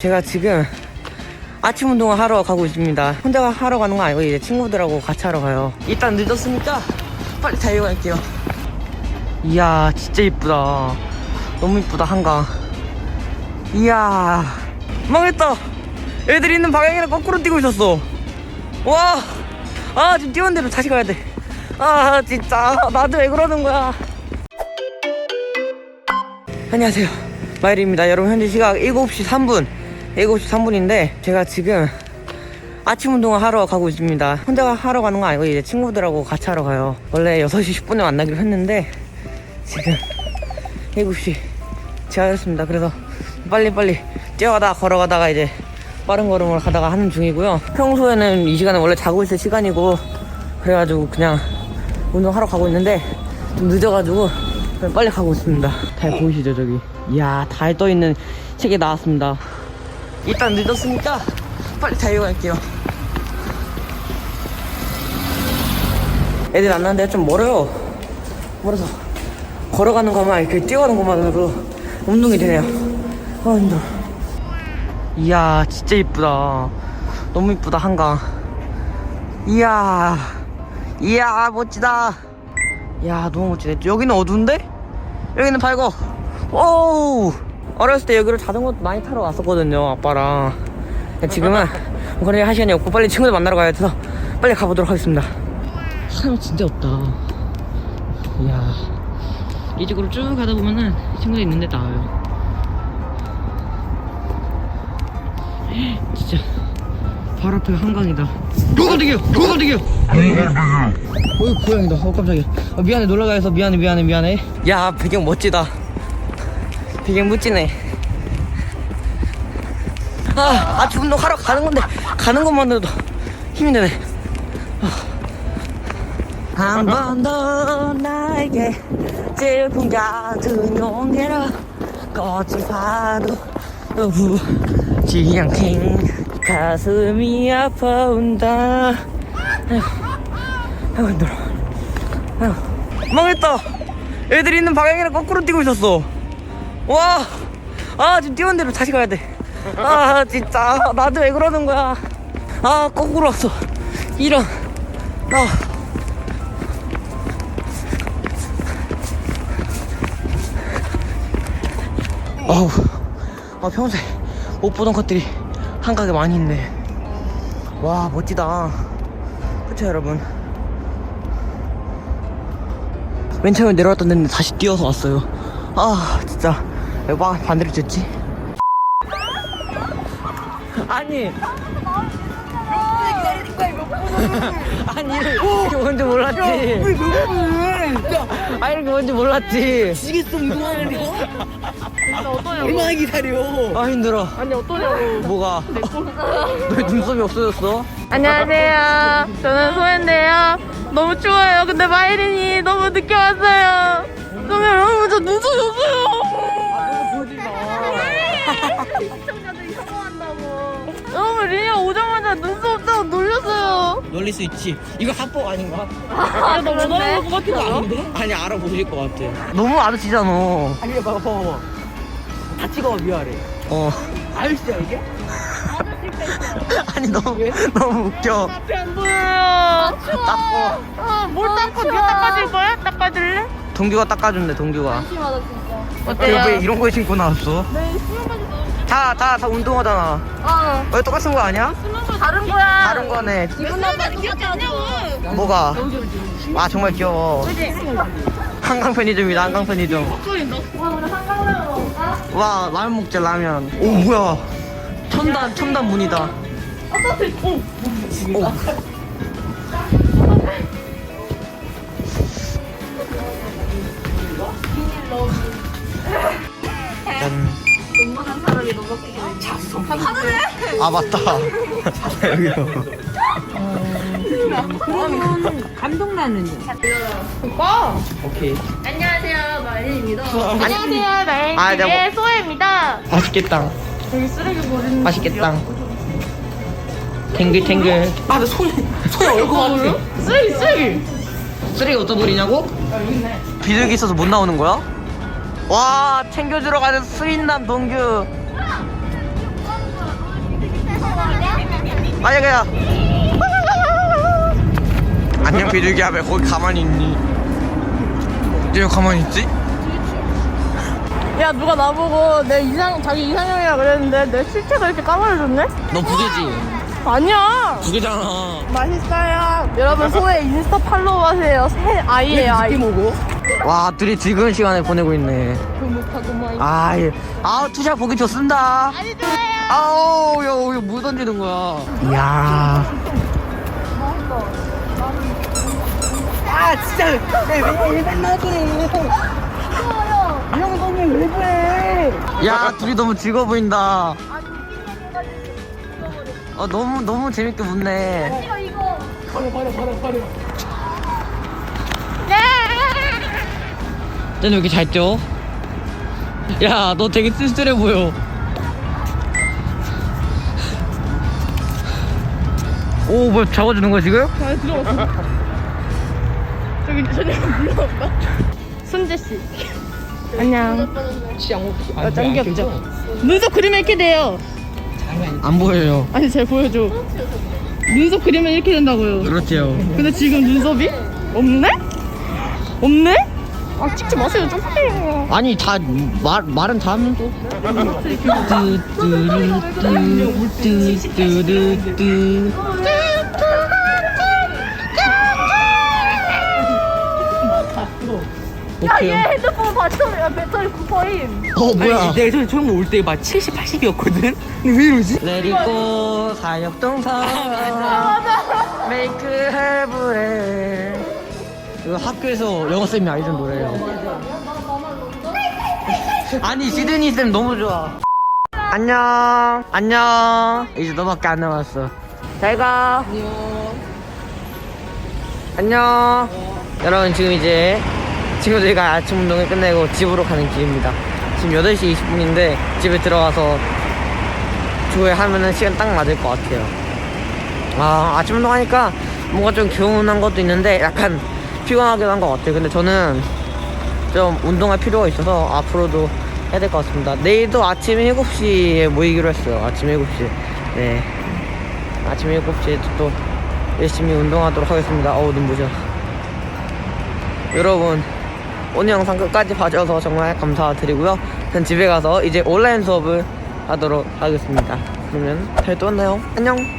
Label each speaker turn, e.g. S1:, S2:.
S1: 제가 지금 아침 운동을 하러 가고 있습니다. 혼자 하러 가는 거 아니고 이제 친구들하고 같이 하러 가요. 일단 늦었으니까 빨리 달려갈게요. 이야, 진짜 이쁘다. 너무 이쁘다, 한강. 이야, 망했다. 애들이 있는 방향이랑 거꾸로 뛰고 있었어. 와, 아, 지금 뛰는 대로 다시 가야 돼. 아, 진짜. 나도 왜 그러는 거야. 안녕하세요. 마일입니다. 여러분, 현재 시각 7시 3분. 7시 3분인데, 제가 지금 아침 운동을 하러 가고 있습니다. 혼자 하러 가는 거 아니고 이제 친구들하고 같이 하러 가요. 원래 6시 10분에 만나기로 했는데, 지금 7시 제하였습니다. 그래서 빨리빨리 뛰어가다가 걸어가다가 이제 빠른 걸음을 가다가 하는 중이고요. 평소에는 이 시간은 원래 자고 있을 시간이고, 그래가지고 그냥 운동하러 가고 있는데, 좀 늦어가지고 빨리 가고 있습니다. 달 보이시죠, 저기? 이야, 달 떠있는 책이 나왔습니다. 일단 늦었으니까 빨리 달려갈게요. 애들 안 나는데 좀 멀어요. 멀어서 걸어가는 것만 이렇게 뛰어가는 것만으로 운동이 되네요. 아 힘들어. 이야 진짜 이쁘다. 너무 이쁘다 한강. 이야 이야 멋지다. 이야 너무 멋지네. 여기는 어두운데? 여기는 밝어. 오 어렸을 때 여기를 자전거 많이 타러 왔었거든요 아빠랑. 지금은 거래 할 시간이 없고 빨리 친구들 만나러 가야 돼서 빨리 가보도록 하겠습니다. 사람 진짜 없다. 이야. 이쪽으로 쭉 가다 보면은 친구들 있는데 나와요. 진짜 바로 앞에가 한강이다. 누가 깜짝이야! 누가 깜짝이야! 어이 고양이다. 어 깜짝이야. 어, 미안해 놀러가 해서 미안해 미안해 미안해. 야 배경 멋지다. 배경 멋지네. 아 아침 운동 하러 가는 건데 가는 것만으로도 힘이 되네. 한 번 더 나에게 질풍 같은 용기라 꽃을 봐도 우지 않게 가슴이 아파온다. 아휴 힘들어. 아휴. 망했다. 애들이 있는 방향이랑 거꾸로 뛰고 있었어 와 아 지금 뛰는 대로 다시 가야 돼 아 진짜 나도 왜 그러는 거야 아 거꾸로 왔어 이런 아 어우, 아, 평소에 못 보던 것들이 한가게 많이 있네. 와, 멋지다. 그쵸, 여러분? 맨 처음에 내려왔던 데는 다시 뛰어서 왔어요. 아, 진짜. 왜막 반대로 쳤지? 아니. 아니, 이렇게 뭔지 몰랐지. 아니, 이렇게 뭔지 몰랐지.
S2: 지겠어 이동하는 거? 얼마나 기다려?
S1: 아, 힘들어.
S3: 아니 어떠냐고
S1: 뭐가? 왜 눈썹이 없어졌어?
S3: 안녕하세요 저는 소연인데요 너무 추워요 근데 마이린이 너무 늦게 왔어요 그러면 여러분 저 눈썹이 없어요 시청자들이 혐오한다고 여러분 리니가 오자마자 눈썹 없다고 놀렸어요
S1: 놀릴 수 있지. 이거 합법 아닌가?
S3: 아 너무 놀랄 것 같기도 하고
S1: 아니 알아보실 것 같아. 너무 아저씨잖아.
S2: 아니 봐봐 봐봐 다 찍어 위아래
S1: 어.
S2: 아저씨야 이게?
S1: 아니 너무 너무 웃겨.
S3: 앞이 안 보여요
S1: 닦어.
S3: 아뭘 닦아 네가 닦아줄 거야? 닦아줄래?
S1: 동규가 닦아준대. 동규가.
S3: 심하다 진짜
S1: 왜, 왜 이런 거 신고 나왔어?
S3: 네 수영까지 너무
S1: 다 다 다 운동하잖아. 아왜 똑같은 거 아니야?
S3: 다른 거야
S1: 다른 거네.
S3: 기분 나빠 똑같냐고
S1: 뭐가? 아 정말 귀여워. 한강 편의점이다. 한강 편의점.
S3: 와?
S1: 와 라면 먹자 라면. 오 뭐야? 첨단 첨단 문이다. 오. 짠. 아 맞다. 여기요. 오케이.
S3: 안녕하세요 마린입니다
S1: 아니,
S3: 안녕하세요
S1: 아, 내가
S3: 소혜입니다
S1: 맛있겠다.
S3: 여기 쓰레기 버리는
S1: 맛있겠다. 탱글탱글.
S2: 아나 손이 손이 얼굴 같아
S3: 쓰레기 쓰레기
S1: 쓰레기 어디다 버리냐고? 비둘기 있어서 못 나오는 거야? 와 챙겨 들어가는 수인남 동규 아야 그야 안녕 비둘기야 왜 거기 가만히 있니 왜 가만히 있지?
S3: 야 누가 나보고 내 이상 자기 이상형이라 그랬는데 내 실체가 이렇게 까만해졌네?
S1: 너 부재지?
S3: 아니야.
S1: 부재잖아
S3: 맛있어요. 여러분 소의 인스타 팔로우 하세요. 새 아이예요 아이.
S2: 뭐고?
S1: 와 둘이 즐거운 시간을 보내고 있네
S3: 뭐.
S1: 아, 예. 아우 투샷 보기 좋습니다
S3: 아니 좋아요.
S1: 아우 야 이거 물 던지는 거야. 이야.
S2: 아 진짜. 왜왜 맨날 그래 이형 너무 왜 그래?
S1: 야 둘이 너무 즐거워 보인다. 어 너무 너무 재밌게 묻네.
S2: 버려 버려 버려 버려
S1: 쟤는 왜 이렇게 잘 뛰어? 야, 너 되게 쓸쓸해 보여. 오, 뭐 잡아주는 거야, 지금?
S3: 잘 들어갔어. 저기 전혀 불러올까? 순재 씨. 안녕. 아, 짱 귀엽죠? 눈썹 그리면 이렇게 돼요.
S1: 안 보여요.
S3: 아니 잘 보여줘. 눈썹 그리면 이렇게 된다고요.
S1: 그렇지요.
S3: 근데 지금 눈썹이 없네? 없네? 아 찍지 마세요 좀.
S1: 아니, 다, 말, 말은 다 하면 또. 뚜뚜루뚜뚜뚜뚜뚜. 오케이.
S3: 핸드폰 배터리 아, 배터리 9%임.
S1: 어, 뭐야.
S2: 아니, 내가 처음 처음 올때 막 70, 80이었거든? 근데 왜 이러지?
S1: 내리고 사역동사 메이크 헬브레 이거 학교에서 영어 쌤이 알려준 노래예요. 아니 시드니 쌤 너무 좋아. 안녕. 안녕. 이제 너밖에 안 남았어. 잘가. 안녕. 여러분 지금 이제 친구들과 아침 운동을 끝내고 집으로 가는 길입니다 지금 8시 20분인데 집에 들어가서 조회하면은 시간 딱 맞을 것 같아요. 아, 아침 운동하니까 뭔가 좀 개운한 것도 있는데 약간 피곤하긴 한 것 같아요. 근데 저는 좀 운동할 필요가 있어서 앞으로도 해야 될 것 같습니다. 내일도 아침 7시에 모이기로 했어요. 아침 7시. 네. 아침 7시에 또 열심히 운동하도록 하겠습니다. 어우, 눈부셔. 여러분, 오늘 영상 끝까지 봐줘서 정말 감사드리고요. 전 집에 가서 이제 온라인 수업을 하도록 하겠습니다. 그러면 다음에 또 만나요. 안녕.